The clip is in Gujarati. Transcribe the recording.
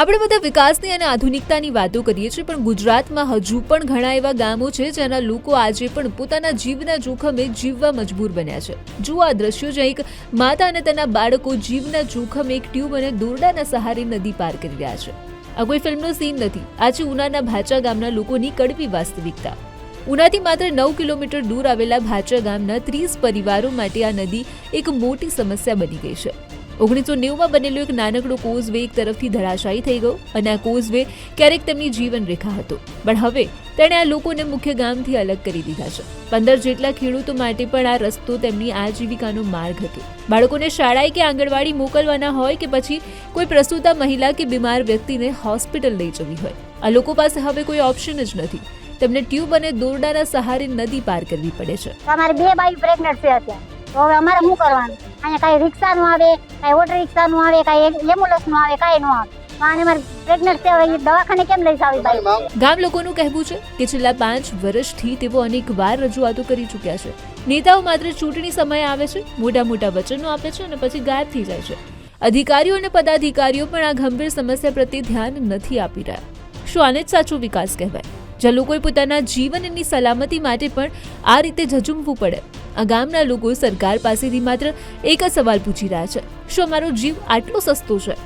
આપણે બધા વિકાસની અને આધુનિકતાની વાતો કરીએ છીએ, પણ ગુજરાતમાં હજુ પણ ઘણા એવા ગામો છે જેના લોકો આજે પણ પોતાના જીવના જોખમે જીવવા મજબૂર બન્યા છે. જુઓ આ દ્રશ્યો જે એક માતા અને તેના બાળકો જીવના જોખમે એક ટ્યુબ અને દોરડાના સહારે નદી પાર કરી રહ્યા છે. આ કોઈ ફિલ્મનો સીન નથી. આ છે ઉનાના ભાચા ગામના લોકોની કડવી વાસ્તવિકતા. ઉનાથી માત્ર નવ કિલોમીટર દૂર આવેલા ભાચા ગામના ત્રીસ પરિવારો માટે આ નદી એક મોટી સમસ્યા બની ગઈ છે. ઓગણીસો નેવુંમાં બનેલો એક નાનકડો કોઝવે એક તરફથી ધરાશાયી થઈ ગયો અને આ કોઝવે ક્યારેક તેમની જીવનરેખા હતો. પણ હવે તેણે આ લોકોને મુખ્ય ગામથી અલગ કરી દીધા છે. પંદર જેટલા ખેડૂતો માટે પણ આ રસ્તો તેમની આજીવિકાનો માર્ગ હતો. બાળકોને શાળાએ કે આંગણવાડી મોકલવાના હોય કે પછી કોઈ પ્રસૂતા મહિલા કે બીમાર વ્યક્તિને હોસ્પિટલ લઈ જવી હોય. આ લોકો પાસે હવે કોઈ ઓપ્શન જ નથી. તેમને ટ્યુબ અને દોરડાના સહારે નદી પાર કરવી પડે છે. અમારે બે બાયું પ્રેગ્નન્ટ છે અત્યારે. તો હવે અમારે શું કરવાનું? અહીંયા કાંઈ રિક્ષાનું આવે કાંઈ ઓટો રિક્ષાનું આવે કાંઈ એમ્બ્યુલન્સનું આવે કાંઈ ન આવે. આને મારે પ્રેગ્નન્ટ છે દવાખાને કેમ લઈ જાવી બાઈ ગામ લોકોનું કહેવું છે કે છેલ્લા પાંચ વર્ષથી તેઓ અનેકવાર રજૂઆતો કરી ચૂક્યા છે. નેતાઓ માત્ર ચૂંટણી સમયે આવે છે મોટા મોટા વચનો આપે છે અને પછી ગાયબ થઈ જાય છે. અધિકારીઓ અને પદાધિકારીઓ પણ આ ગંભીર સમસ્યા પ્રત્યે ધ્યાન નથી આપી રહ્યા. શું આને જ સાચો વિકાસ કહેવાય? જ્યાં લોકોએ પોતાના જીવનની સલામતી માટે પણ આ રીતે ઝઝુમવું પડે. આ ગામના લોકો સરકાર પાસેથી માત્ર એક જ સવાલ પૂછી રહ્યા છે. શું અમારો જીવ આટલો સસ્તો છે?